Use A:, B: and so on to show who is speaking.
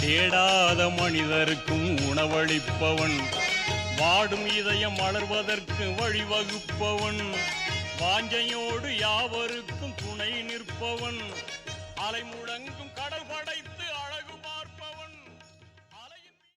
A: தேடாத மனிதருக்கும் உணவளிப்பவன் வாடும் இதயம் வளர்வதற்கு வழிவகுப்பவன் வாஞ்சையோடு யாவருக்கும் துணை நிற்பவன் அலைமுழங்கும் கடல் கடல்